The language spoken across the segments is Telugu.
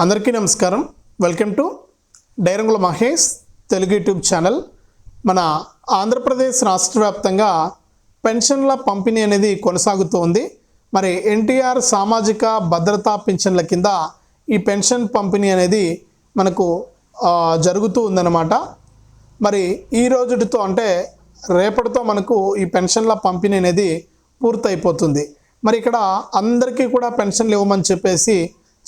అందరికీ నమస్కారం. వెల్కమ్ టు డైరంగుల మహేష్ తెలుగు యూట్యూబ్ ఛానల్. మన ఆంధ్రప్రదేశ్ రాష్ట్ర వ్యాప్తంగా పెన్షన్ల పంపిణీ అనేది కొనసాగుతూ ఉంది మరి ఎన్టీఆర్ సామాజిక భద్రతా పెన్షన్ల కింద ఈ పెన్షన్ పంపిణీ అనేది మనకు జరుగుతూ ఉందన్నమాట. మరి ఈ రోజుతో అంటే రేపటితో మనకు ఈ పెన్షన్ల పంపిణీ అనేది పూర్తయిపోతుంది. మరి ఇక్కడ అందరికీ కూడా పెన్షన్లు ఇవ్వమని చెప్పేసి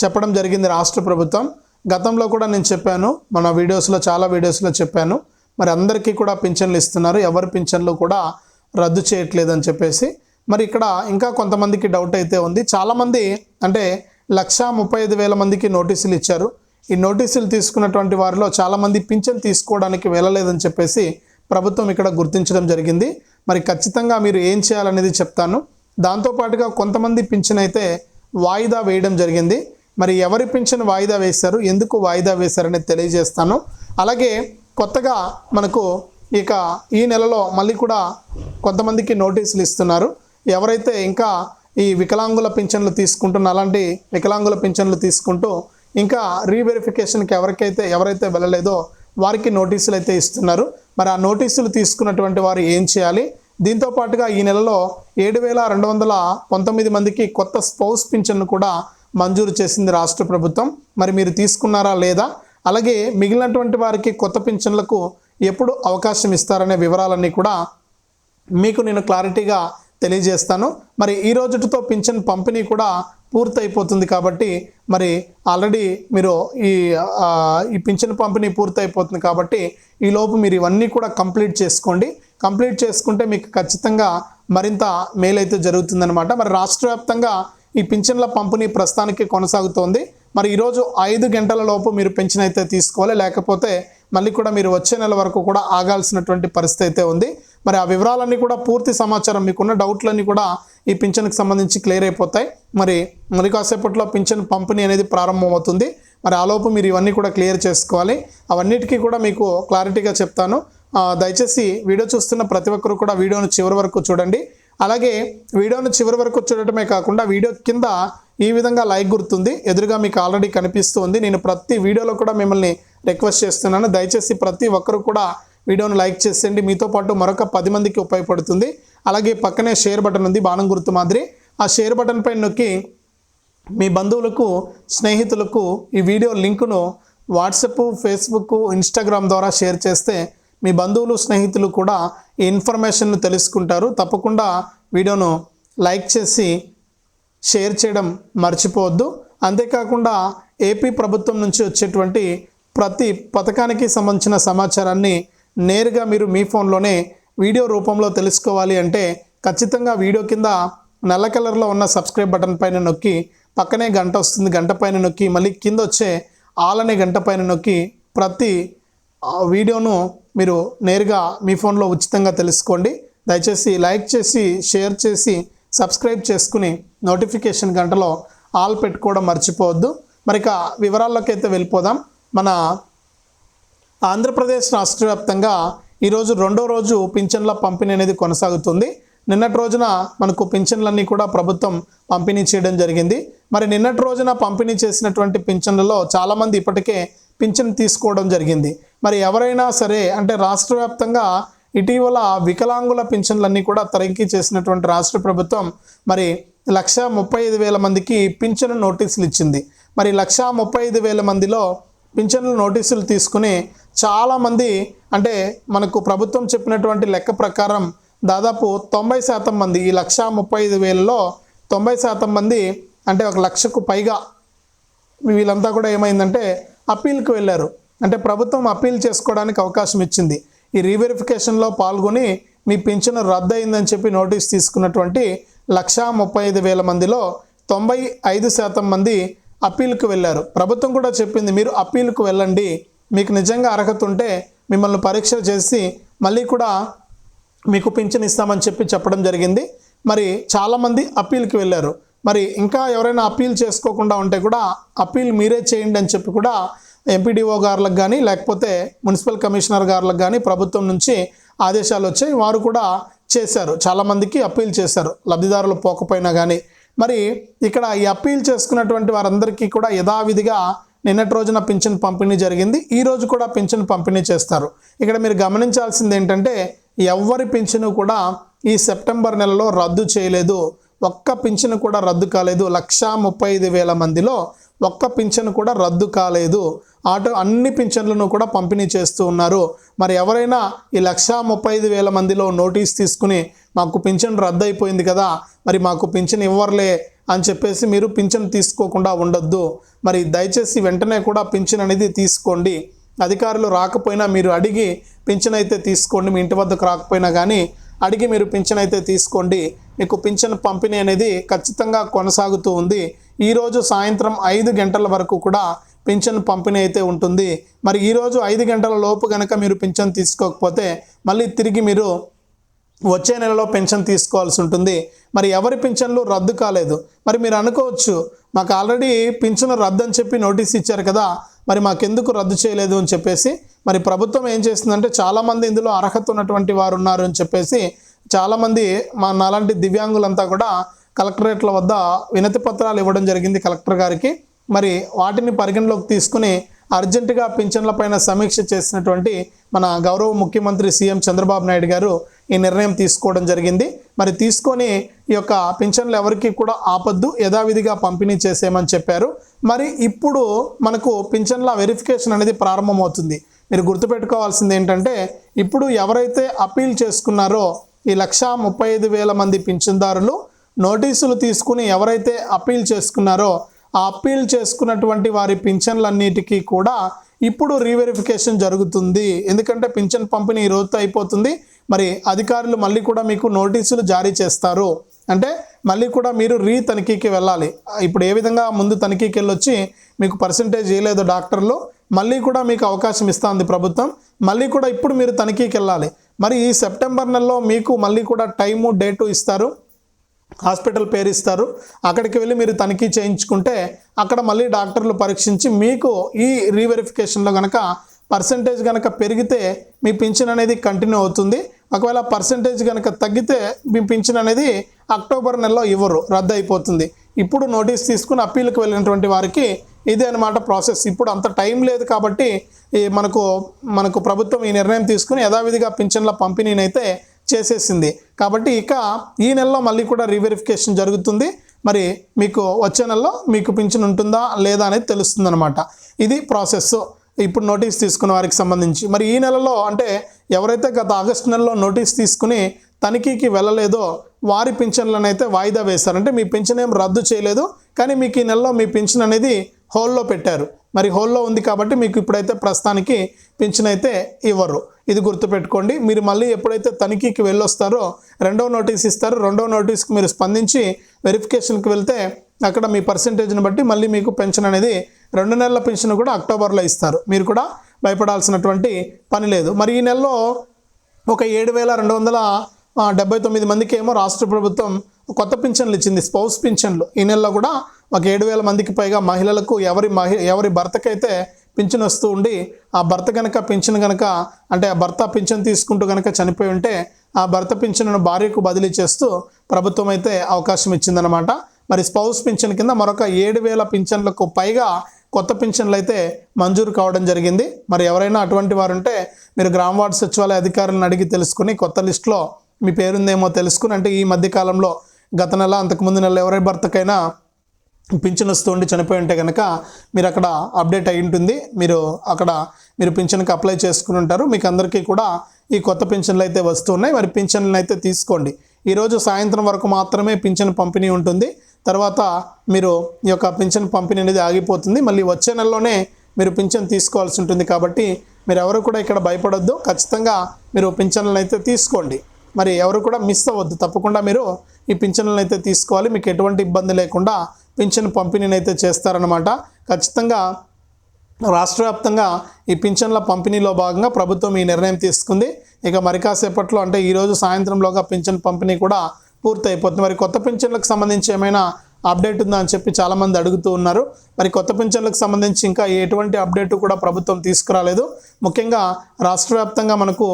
చెప్పడం జరిగింది రాష్ట్ర ప్రభుత్వం. గతంలో కూడా నేను చెప్పాను మన వీడియోస్లో చాలా వీడియోస్లో చెప్పాను. మరి అందరికీ కూడా పింఛన్లు ఇస్తున్నారు ఎవరి పింఛన్లు కూడా రద్దు చేయట్లేదని చెప్పేసి. మరి ఇక్కడ ఇంకా కొంతమందికి డౌట్ అయితే ఉంది. చాలామంది అంటే లక్షా ముప్పై ఐదు వేల మందికి నోటీసులు ఇచ్చారు. ఈ నోటీసులు తీసుకున్నటువంటి వారిలో చాలామంది పింఛన్ తీసుకోవడానికి వెళ్ళలేదని చెప్పేసి ప్రభుత్వం ఇక్కడ గుర్తించడం జరిగింది. మరి ఖచ్చితంగా మీరు ఏం చేయాలనేది చెప్తాను. దాంతోపాటుగా కొంతమంది పింఛన్ అయితే వాయిదా వేయడం జరిగింది. మరి ఎవరి పింఛన్ వాయిదా వేశారు? ఎందుకు వాయిదా వేశారనేది తెలియజేస్తాను. అలాగే కొత్తగా మనకు ఇక ఈ నెలలో మళ్ళీ కూడా కొంతమందికి నోటీసులు ఇస్తున్నారు. ఎవరైతే ఇంకా ఈ వికలాంగుల పింఛన్లు తీసుకుంటున్న అలాంటి వికలాంగుల పింఛన్లు తీసుకుంటూ ఇంకా రీవెరిఫికేషన్కి ఎవరికైతే ఎవరైతే వెళ్ళలేదో వారికి నోటీసులు అయితే ఇస్తున్నారు. మరి ఆ నోటీసులు తీసుకున్నటువంటి వారు ఏం చేయాలి? దీంతో పాటుగా ఈ నెలలో ఏడు వేల రెండు వందల పంతొమ్మిది మందికి కొత్త స్పౌస్ పింఛన్ను కూడా మంజూరు చేసింది రాష్ట్ర ప్రభుత్వం. మరి మీరు తీసుకున్నారా లేదా? అలాగే మిగిలినటువంటి వారికి కొత్త పింఛన్లకు ఎప్పుడు అవకాశం ఇస్తారనే వివరాలన్నీ కూడా మీకు నేను క్లారిటీగా తెలియజేస్తాను. మరి ఈ రోజుతో పింఛన్ పంపిణీ కూడా పూర్తయిపోతుంది కాబట్టి మరి ఆల్రెడీ మీరు ఈ ఈ పింఛన్ పంపిణీ పూర్తయిపోతుంది కాబట్టి ఈ లోపు మీరు ఇవన్నీ కూడా కంప్లీట్ చేసుకోండి. కంప్లీట్ చేసుకుంటే మీకు ఖచ్చితంగా మరింత మేలైతే జరుగుతుందనమాట మరి రాష్ట్ర వ్యాప్తంగా ఈ పింఛన్ల పంపిణీ ప్రస్తుతానికి కొనసాగుతోంది. మరి ఈరోజు ఐదు గంటల లోపు మీరు పెన్షన్ అయితే తీసుకోవాలి. లేకపోతే మళ్ళీ కూడా మీరు వచ్చే నెల వరకు కూడా ఆగాల్సినటువంటి పరిస్థితి అయితే ఉంది. మరి ఆ వివరాలన్నీ కూడా పూర్తి సమాచారం మీకున్న డౌట్లన్నీ కూడా ఈ పింఛన్కి సంబంధించి క్లియర్ అయిపోతాయి. మరి మరి కాసేపట్లో పింఛన్ పంపిణీ అనేది ప్రారంభమవుతుంది. మరి ఆలోపు మీరు ఇవన్నీ కూడా క్లియర్ చేసుకోవాలి. అవన్నిటికీ కూడా మీకు క్లారిటీగా చెప్తాను. దయచేసి వీడియో చూస్తున్న ప్రతి ఒక్కరు కూడా వీడియోను చివరి వరకు చూడండి. అలాగే వీడియోను చివరి వరకు చూడటమే కాకుండా వీడియో కింద ఈ విధంగా లైక్ గుర్తుంది. ఎదురుగా మీకు ఆల్రెడీ కనిపిస్తుంది. నేను ప్రతి వీడియోలో కూడా మిమ్మల్ని రిక్వెస్ట్ చేస్తున్నాను. దయచేసి ప్రతి ఒక్కరు కూడా వీడియోను లైక్ చేసేయండి. మీతో పాటు మరొక పది మందికి ఉపయోగపడుతుంది. అలాగే పక్కనే షేర్ బటన్ ఉంది బాణం గుర్తు మాదిరి. ఆ షేర్ బటన్ పైన నొక్కి మీ బంధువులకు స్నేహితులకు ఈ వీడియో లింకును వాట్సప్ ఫేస్బుక్ ఇన్స్టాగ్రామ్ ద్వారా షేర్ చేస్తే మీ బంధువులు స్నేహితులు కూడా ఈ ఇన్ఫర్మేషన్ను తెలుసుకుంటారు. తప్పకుండా వీడియోను లైక్ చేసి షేర్ చేయడం మర్చిపోవద్దు. అంతేకాకుండా ఏపీ ప్రభుత్వం నుంచి వచ్చేటువంటి ప్రతి పథకానికి సంబంధించిన సమాచారాన్ని నేరుగా మీరు మీ ఫోన్లోనే వీడియో రూపంలో తెలుసుకోవాలి అంటే ఖచ్చితంగా వీడియో కింద నల్ల కలర్లో ఉన్న సబ్స్క్రైబ్ బటన్ పైన నొక్కి పక్కనే గంట వస్తుంది గంట పైన నొక్కి మళ్ళీ కింద వచ్చే ఆల్ అనే గంట పైన నొక్కి ప్రతి ఆ వీడియోను మీరు నేరుగా మీ ఫోన్లో ఉచితంగా తెలుసుకోండి. దయచేసి లైక్ చేసి షేర్ చేసి సబ్స్క్రైబ్ చేసుకుని నోటిఫికేషన్ గంటలో ఆల్ పెట్టుకోవడం మర్చిపోవద్దు. మరి ఇక వివరాల్లోకి అయితే వెళ్ళిపోదాం. మన ఆంధ్రప్రదేశ్ రాష్ట్ర వ్యాప్తంగా ఈరోజు రెండో రోజు పింఛన్ల పంపిణీ అనేది కొనసాగుతుంది. నిన్నటి రోజున మనకు పింఛన్లన్నీ కూడా ప్రభుత్వం పంపిణీ చేయడం జరిగింది. మరి నిన్నటి రోజున పంపిణీ చేసినటువంటి పింఛన్లలో చాలామంది ఇప్పటికే పింఛన్ తీసుకోవడం జరిగింది. మరి ఎవరైనా సరే అంటే రాష్ట్ర వ్యాప్తంగా ఇటీవల వికలాంగుల పింఛన్లన్నీ కూడా తనిఖీ చేసినటువంటి రాష్ట్ర ప్రభుత్వం మరి లక్ష ముప్పై ఐదు వేల మందికి పింఛను నోటీసులు ఇచ్చింది. మరి లక్ష ముప్పై ఐదు వేల మందిలో పింఛన్లు నోటీసులు తీసుకుని చాలామంది అంటే మనకు ప్రభుత్వం చెప్పినటువంటి లెక్క ప్రకారం దాదాపు తొంభై శాతం మంది ఈ లక్ష ముప్పై ఐదు వేలలో తొంభై శాతం మంది అంటే ఒక లక్షకు పైగా వీళ్ళంతా కూడా ఏమైందంటే అప్పీల్కి వెళ్ళారు. అంటే ప్రభుత్వం అప్పీల్ చేసుకోవడానికి అవకాశం ఇచ్చింది. ఈ రీవెరిఫికేషన్లో పాల్గొని మీ పింఛను రద్దు అయిందని చెప్పి నోటీస్ తీసుకున్నటువంటి లక్షా ముప్పై ఐదు వేల మందిలో తొంభై ఐదు శాతం మంది అప్పీల్కి వెళ్ళారు. ప్రభుత్వం కూడా చెప్పింది మీరు అప్పీల్కు వెళ్ళండి. మీకు నిజంగా అర్హత ఉంటే మిమ్మల్ని పరీక్ష చేసి మళ్ళీ కూడా మీకు పింఛన్ ఇస్తామని చెప్పి చెప్పడం జరిగింది. మరి చాలామంది అప్పీల్కి వెళ్ళారు. మరి ఇంకా ఎవరైనా అప్పీల్ చేసుకోకుండా ఉంటే కూడా అప్పీల్ మీరే చేయండి అని చెప్పి కూడా ఎంపీడీఓ గారులకు కానీ లేకపోతే మున్సిపల్ కమిషనర్ గారులకు కానీ ప్రభుత్వం నుంచి ఆదేశాలు వచ్చాయి. వారు కూడా చేశారు. చాలామందికి అప్పీల్ చేశారు. లబ్ధిదారులు పోకపోయినా కానీ మరి ఇక్కడ ఈ అప్పీల్ చేసుకున్నటువంటి వారందరికీ కూడా యథావిధిగా నిన్నటి రోజున పింఛన్ పంపిణీ జరిగింది. ఈ రోజు కూడా పింఛన్ పంపిణీ చేస్తారు. ఇక్కడ మీరు గమనించాల్సింది ఏంటంటే ఎవరి పింఛను కూడా ఈ సెప్టెంబర్ నెలలో రద్దు చేయలేదు. ఒక్క పింఛను కూడా రద్దు కాలేదు. లక్షా ముప్పై ఐదు వేల మందిలో ఒక్క పింఛను కూడా రద్దు కాలేదు. ఆటో అన్ని పింఛన్లను కూడా పంపిణీ చేస్తూ ఉన్నారు. మరి ఎవరైనా ఈ లక్షా ముప్పై ఐదు వేల మందిలో నోటీస్ తీసుకుని మాకు పింఛన్ రద్దు అయిపోయింది కదా మరి మాకు పింఛన్ ఇవ్వర్లే అని చెప్పేసి మీరు పింఛన్ తీసుకోకుండా ఉండొద్దు. మరి దయచేసి వెంటనే కూడా పింఛన్ అనేది తీసుకోండి. అధికారులు రాకపోయినా మీరు అడిగి పింఛన్ అయితే తీసుకోండి మీ ఇంటి వద్దకు రాకపోయినా కానీ అడిగి మీరు పింఛన్ అయితే తీసుకోండి. మీకు పింఛన్ పంపిణీ అనేది ఖచ్చితంగా కొనసాగుతూ ఉంది. ఈరోజు సాయంత్రం ఐదు గంటల వరకు కూడా పింఛన్ పంపిణీ అయితే ఉంటుంది. మరి ఈరోజు ఐదు గంటల లోపు కనుక మీరు పింఛన్ తీసుకోకపోతే మళ్ళీ తిరిగి మీరు వచ్చే నెలలో పెన్షన్ తీసుకోవాల్సి ఉంటుంది. మరి ఎవరి పింఛన్లు రద్దు కాలేదు. మరి మీరు అనుకోవచ్చు మాకు ఆల్రెడీ పింఛను రద్దు అని చెప్పి నోటీస్ ఇచ్చారు కదా మరి మాకెందుకు రద్దు చేయలేదు అని చెప్పేసి మరి ప్రభుత్వం ఏం చేస్తుందంటే చాలామంది ఇందులో అర్హత ఉన్నటువంటి వారు ఉన్నారు అని చెప్పేసి చాలామంది మా నాలాంటి దివ్యాంగులంతా కూడా కలెక్టరేట్ల వద్ద వినతి పత్రాలు ఇవ్వడం జరిగింది కలెక్టర్ గారికి. మరి వాటిని పరిగణలోకి తీసుకుని అర్జెంటుగా పింఛన్లపైన సమీక్ష చేసినటువంటి మన గౌరవ ముఖ్యమంత్రి సీఎం చంద్రబాబు నాయుడు గారు ఈ నిర్ణయం తీసుకోవడం జరిగింది. మరి తీసుకొని ఈ యొక్క పింఛన్లు ఎవరికి కూడా ఆపద్దు యథావిధిగా పంపిణీ చేసేయమని చెప్పారు. మరి ఇప్పుడు మనకు పింఛన్ల వెరిఫికేషన్ అనేది ప్రారంభమవుతుంది. మీరు గుర్తుపెట్టుకోవాల్సింది ఏంటంటే ఇప్పుడు ఎవరైతే అప్పీల్ చేసుకున్నారో ఈ లక్షా ముప్పై ఐదు వేల మంది పింఛన్దారులు నోటీసులు తీసుకుని ఎవరైతే అప్పీల్ చేసుకున్నారో ఆ అప్పీల్ చేసుకున్నటువంటి వారి పింఛన్లన్నిటికీ కూడా ఇప్పుడు రీవెరిఫికేషన్ జరుగుతుంది. ఎందుకంటే పింఛన్ పంపిణీ ఈ రోజుతో అయిపోతుంది. మరి అధికారులు మళ్ళీ కూడా మీకు నోటీసులు జారీ చేస్తారు. అంటే మళ్ళీ కూడా మీరు రీ తనిఖీకి వెళ్ళాలి. ఇప్పుడు ఏ విధంగా ముందు తనిఖీకి వెళ్ళొచ్చి మీకు పర్సంటేజ్ చేయలేదు డాక్టర్లు మళ్ళీ కూడా మీకు అవకాశం ఇస్తుంది ప్రభుత్వం. మళ్ళీ కూడా ఇప్పుడు మీరు తనిఖీకి వెళ్ళాలి. మరి ఈ సెప్టెంబర్ నెలలో మీకు మళ్ళీ కూడా టైము డేటు ఇస్తారు. హాస్పిటల్ పేరు ఇస్తారు. అక్కడికి వెళ్ళి మీరు తనిఖీ చేయించుకుంటే అక్కడ మళ్ళీ డాక్టర్లు పరీక్షించి మీకు ఈ రీవెరిఫికేషన్లో కనుక పర్సంటేజ్ కనుక పెరిగితే మీ పింఛన్ అనేది కంటిన్యూ అవుతుంది. ఒకవేళ పర్సంటేజ్ కనుక తగ్గితే మీ పింఛన్ అనేది అక్టోబర్ నెలలో ఇవ్వరు రద్దు అయిపోతుంది. ఇప్పుడు నోటీస్ తీసుకుని అప్పీల్కి వెళ్ళినటువంటి వారికి ఇదే అనమాట ప్రాసెస్. ఇప్పుడు అంత టైం లేదు కాబట్టి ఈ మనకు మనకు ప్రభుత్వం ఈ నిర్ణయం తీసుకుని యథావిధిగా పింఛన్ల పంపిణీనైతే చేసేసింది. కాబట్టి ఇక ఈ నెలలో మళ్ళీ కూడా రీవెరిఫికేషన్ జరుగుతుంది. మరి మీకు వచ్చే నెలలో మీకు పింఛన్ ఉంటుందా లేదా అనేది తెలుస్తుంది అనమాట ఇది ప్రాసెస్. ఇప్పుడు నోటీస్ తీసుకున్న వారికి సంబంధించి. మరి ఈ నెలలో అంటే ఎవరైతే గత ఆగస్టు నెలలో నోటీస్ తీసుకుని తనిఖీకి వెళ్ళలేదో వారి పింఛన్లను అయితే వాయిదా వేశారు. అంటే మీ పింఛన్ ఏం రద్దు చేయలేదు. కానీ మీకు ఈ నెలలో మీ పింఛన్ అనేది హోల్లో పెట్టారు. మరి హోల్లో ఉంది కాబట్టి మీకు ఇప్పుడైతే ప్రస్తుతానికి పింఛన్ అయితే ఇవ్వరు. ఇది గుర్తుపెట్టుకోండి. మీరు మళ్ళీ ఎప్పుడైతే తనిఖీకి వెళ్ళొస్తారో రెండో నోటీస్ ఇస్తారు. రెండో నోటీస్కి మీరు స్పందించి వెరిఫికేషన్కి వెళ్తే అక్కడ మీ పర్సంటేజ్ని బట్టి మళ్ళీ మీకు పెన్షన్ అనేది రెండు నెలల పెన్షన్ కూడా అక్టోబర్లో ఇస్తారు. మీరు కూడా భయపడాల్సినటువంటి పని లేదు. మరి ఈ నెలలో ఒక ఏడు వేల రెండు వందల డెబ్బై తొమ్మిది మందికి ఏమో రాష్ట్ర ప్రభుత్వం కొత్త పింఛన్లు ఇచ్చింది స్పౌస్ పింఛన్లు. ఈ నెలలో కూడా ఒక ఏడు వేల మందికి పైగా మహిళలకు ఎవరి మహి ఎవరి భర్తకైతే పింఛన్ వస్తూ ఉండి ఆ భర్త కనుక పింఛన్ కనుక అంటే ఆ భర్త పింఛన్ తీసుకుంటూ కనుక చనిపోయి ఉంటే ఆ భర్త పింఛన్ను భార్యకు బదిలీ చేస్తూ ప్రభుత్వం అయితే అవకాశం ఇచ్చిందనమాట మరి స్పౌస్ పింఛన్ కింద మరొక ఏడు వేల పింఛన్లకు పైగా కొత్త పింఛన్లు అయితే మంజూరు కావడం జరిగింది. మరి ఎవరైనా అటువంటి వారు ఉంటే మీరు గ్రామ వార్డు సచివాలయ అధికారులను అడిగి తెలుసుకుని కొత్త లిస్టులో మీ పేరుందేమో తెలుసుకుని అంటే ఈ మధ్య కాలంలో గత నెల అంతకుముందు నెల ఎవరి భర్తకైనా పింఛన్ వస్తూ ఉండి చనిపోయి ఉంటే కనుక మీరు అక్కడ అప్డేట్ అయి ఉంటుంది. మీరు అక్కడ మీరు పింఛన్కి అప్లై చేసుకుని ఉంటారు. మీకు అందరికీ కూడా ఈ కొత్త పింఛన్లు అయితే వస్తున్నాయి మరి పింఛన్లను అయితే తీసుకోండి. ఈరోజు సాయంత్రం వరకు మాత్రమే పింఛన్ పంపిణీ ఉంటుంది. తర్వాత మీరు ఈ యొక్క పింఛన్ పంపిణీ అనేది ఆగిపోతుంది. మళ్ళీ వచ్చే నెలలోనే మీరు పింఛన్ తీసుకోవాల్సి ఉంటుంది కాబట్టి మీరు ఎవరు కూడా ఇక్కడ భయపడొద్దు. ఖచ్చితంగా మీరు పింఛన్లను అయితే తీసుకోండి. మరి ఎవరు కూడా మిస్ అవ్వద్దు. తప్పకుండా మీరు ఈ పింఛన్లను అయితే తీసుకోవాలి. మీకు ఎటువంటి ఇబ్బంది లేకుండా పింఛన్ పంపిణీని అయితే చేస్తారనమాట ఖచ్చితంగా రాష్ట్ర వ్యాప్తంగా ఈ పింఛన్ల పంపిణీలో భాగంగా ప్రభుత్వం ఈ నిర్ణయం తీసుకుంది. ఇక మరి కాసేపట్లో అంటే ఈరోజు సాయంత్రంలోగా పింఛన్ పంపిణీ కూడా పూర్తయిపోతుంది. మరి కొత్త పింఛన్లకు సంబంధించి ఏమైనా అప్డేట్ ఉందా అని చెప్పి చాలామంది అడుగుతూ ఉన్నారు. మరి కొత్త పింఛన్లకు సంబంధించి ఇంకా ఎటువంటి అప్డేట్ కూడా ప్రభుత్వం తీసుకురాలేదు. ముఖ్యంగా రాష్ట్ర వ్యాప్తంగా మనకు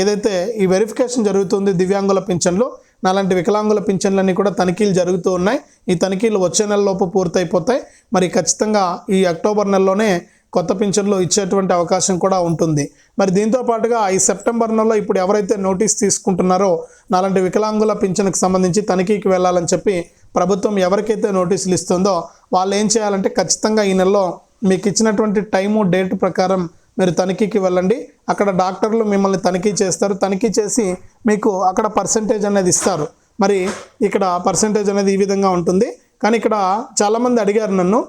ఏదైతే ఈ వెరిఫికేషన్ జరుగుతుంది దివ్యాంగుల పింఛన్లు నాలాంటి వికలాంగుల పింఛన్లన్నీ కూడా తనిఖీలు జరుగుతూ ఉన్నాయి. ఈ తనిఖీలు వచ్చే నెలలోపు పూర్తయిపోతాయి. మరి ఖచ్చితంగా ఈ అక్టోబర్ నెలలోనే కొత్త పింఛన్లు ఇచ్చేటువంటి అవకాశం కూడా ఉంటుంది. మరి దీంతో పాటుగా ఈ సెప్టెంబర్ నెలలో ఇప్పుడు ఎవరైతే నోటీస్ తీసుకుంటున్నారో నాలాంటి వికలాంగుల పింఛన్కి సంబంధించి తనిఖీకి వెళ్ళాలని చెప్పి ప్రభుత్వం ఎవరికైతే నోటీసులు ఇస్తుందో వాళ్ళు ఏం చేయాలంటే ఖచ్చితంగా ఈ నెలలో మీకు ఇచ్చినటువంటి టైము డేట్ ప్రకారం మీరు తనిఖీకి వెళ్ళండి. అక్కడ డాక్టర్లు మిమ్మల్ని తనిఖీ చేస్తారు. తనిఖీ చేసి మీకు అక్కడ పర్సంటేజ్ అనేది ఇస్తారు. మరి ఇక్కడ పర్సంటేజ్ అనేది ఈ విధంగా ఉంటుంది. కానీ ఇక్కడ చాలామంది అడిగారు నన్ను.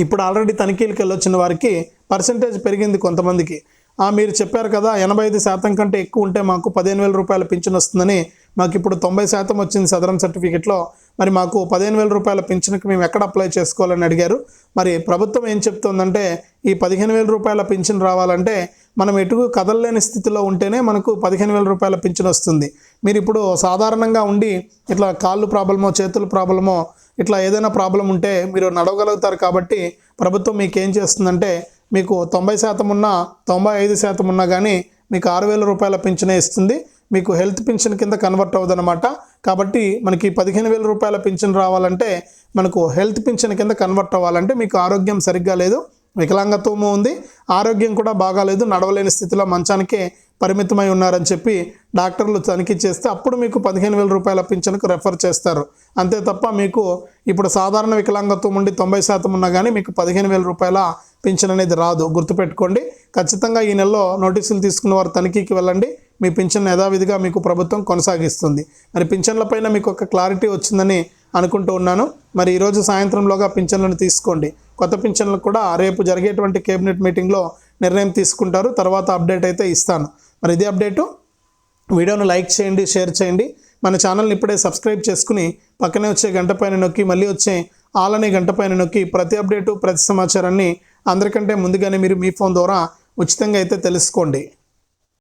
ఇప్పుడు ఆల్రెడీ తనిఖీలకు వెళ్ళొచ్చిన వారికి పర్సంటేజ్ పెరిగింది కొంతమందికి. ఆ, మీరు చెప్పారు కదా ఎనభై ఐదు శాతం కంటే ఎక్కువ ఉంటే మాకు పదిహేను వేల రూపాయల పింఛన్ వస్తుందని మాకు ఇప్పుడు తొంభై శాతం వచ్చింది సదరం సర్టిఫికేట్లో. మరి మాకు పదిహేను వేల రూపాయల పింఛన్కి మేము ఎక్కడ అప్లై చేసుకోవాలని అడిగారు. మరి ప్రభుత్వం ఏం చెప్తుందంటే ఈ పదిహేను వేల రూపాయల పింఛన్ రావాలంటే మనం ఎటు కదలలేని స్థితిలో ఉంటేనే మనకు పదిహేను వేల రూపాయల పింఛన్ వస్తుంది. మీరు ఇప్పుడు సాధారణంగా ఉండి ఇట్లా కాళ్ళు ప్రాబ్లమో చేతుల ప్రాబ్లమో ఇట్లా ఏదైనా ప్రాబ్లం ఉంటే మీరు నడవగలుగుతారు కాబట్టి ప్రభుత్వం మీకు ఏం చేస్తుందంటే మీకు తొంభై శాతం ఉన్నా తొంభై ఐదు శాతం ఉన్నా కానీ మీకు ఆరు వేల రూపాయల పింఛనే ఇస్తుంది. మీకు హెల్త్ పింఛన్ కింద కన్వర్ట్ అవ్వదన్నమాట కాబట్టి మనకి పదిహేను వేల రూపాయల పింఛన్ రావాలంటే మనకు హెల్త్ పెన్షన్ కింద కన్వర్ట్ అవ్వాలంటే మీకు ఆరోగ్యం సరిగ్గా లేదు. వికలాంగత్వము ఉంది. ఆరోగ్యం కూడా బాగాలేదు. నడవలేని స్థితిలో మంచానికే పరిమితమై ఉన్నారని చెప్పి డాక్టర్లు తనిఖీ చేస్తే అప్పుడు మీకు పదిహేను వేల రూపాయల పింఛన్కు రెఫర్ చేస్తారు. అంతే తప్ప మీకు ఇప్పుడు సాధారణ వికలాంగత్వం ఉండి తొంభై శాతం ఉన్నా కానీ మీకు పదిహేను వేల రూపాయల పింఛన్ అనేది రాదు. గుర్తుపెట్టుకోండి. ఖచ్చితంగా ఈ నెలలో నోటీసులు తీసుకున్న వారు తనిఖీకి వెళ్ళండి. మీ పింఛన్ యథావిధిగా మీకు ప్రభుత్వం కొనసాగిస్తుంది. మరి పింఛన్లపైన మీకు ఒక క్లారిటీ వచ్చిందని అనుకుంటూ ఉన్నాను. మరి ఈరోజు సాయంత్రంలోగా పింఛన్లను తీసుకోండి. కొత్త పింఛన్లు కూడా రేపు జరిగేటువంటి కేబినెట్ మీటింగ్లో నిర్ణయం తీసుకుంటారు. తర్వాత అప్డేట్ అయితే ఇస్తాను. మరి ఇదే అప్డేటు. వీడియోను లైక్ చేయండి షేర్ చేయండి. మన ఛానల్ని ఇప్పుడే సబ్స్క్రైబ్ చేసుకుని పక్కనే వచ్చే గంట పైన నొక్కి మళ్ళీ వచ్చే ఆల్ అనే గంట పైన నొక్కి ప్రతి అప్డేటు ప్రతి సమాచారాన్ని అందరికంటే ముందుగానే మీరు మీ ఫోన్ ద్వారా ఉచితంగా అయితే తెలుసుకోండి.